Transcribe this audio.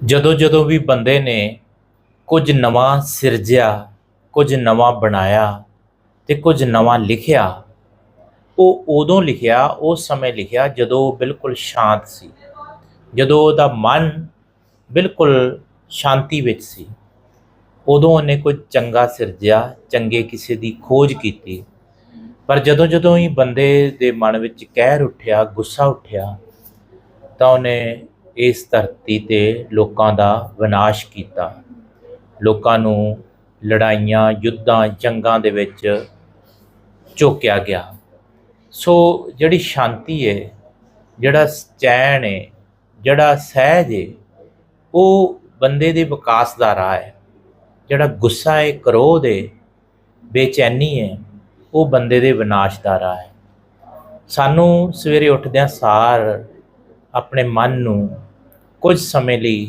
ਜਦੋਂ ਜਦੋਂ ਵੀ ਬੰਦੇ ਨੇ ਕੁਝ ਨਵਾਂ ਸਿਰਜਿਆ, ਕੁਝ ਨਵਾਂ ਬਣਾਇਆ ਤੇ ਕੁਝ ਨਵਾਂ ਲਿਖਿਆ, ਉਹ ਉਦੋਂ ਲਿਖਿਆ, ਉਸ ਸਮੇਂ ਲਿਖਿਆ ਜਦੋਂ ਉਹ ਬਿਲਕੁਲ ਸ਼ਾਂਤ ਸੀ। ਜਦੋਂ ਉਹਦਾ ਮਨ ਬਿਲਕੁਲ ਸ਼ਾਂਤੀ ਵਿੱਚ ਸੀ। ਉਦੋਂ ਉਹਨੇ ਕੁਝ ਚੰਗਾ ਸਿਰਜਿਆ, ਚੰਗੇ ਕਿਸੇ ਦੀ ਖੋਜ ਕੀਤੀ। ਪਰ ਜਦੋਂ ਜਦੋਂ ਹੀ ਬੰਦੇ ਦੇ ਮਨ ਵਿੱਚ ਕਹਿਰ ਉੱਠਿਆ, ਗੁੱਸਾ ਉੱਠਿਆ, ਤਾਂ ਉਹਨੇ ਇਸ ਧਰਤੀ ਤੇ ਲੋਕਾਂ ਦਾ ਵਿਨਾਸ਼ ਕੀਤਾ। ਲੋਕਾਂ ਨੂੰ ਲੜਾਈਆਂ, ਯੁੱਧਾਂ, ਜੰਗਾਂ ਦੇ ਵਿੱਚ ਝੋਕਿਆ ਗਿਆ। ਸੋ ਜਿਹੜੀ ਸ਼ਾਂਤੀ ਹੈ ਜਿਹੜਾ ਚੈਨ ਹੈ ਜਿਹੜਾ ਸਹਿਜ ਹੈ ਉਹ ਬੰਦੇ ਦੇ ਵਿਕਾਸ ਦਾ ਰਾਹ ਹੈ ਜਿਹੜਾ ਗੁੱਸਾ ਹੈ ਕਰੋਧ ਹੈ ਬੇਚੈਨੀ ਹੈ ਉਹ ਬੰਦੇ ਦੇ ਵਿਨਾਸ਼ ਦਾ ਰਾਹ ਹੈ ਸਾਨੂੰ ਸਵੇਰੇ ਉੱਠਦਿਆਂ ਸਾਰ ਆਪਣੇ ਮਨ ਨੂੰ ਕੁਝ ਸਮੇਂ ਲਈ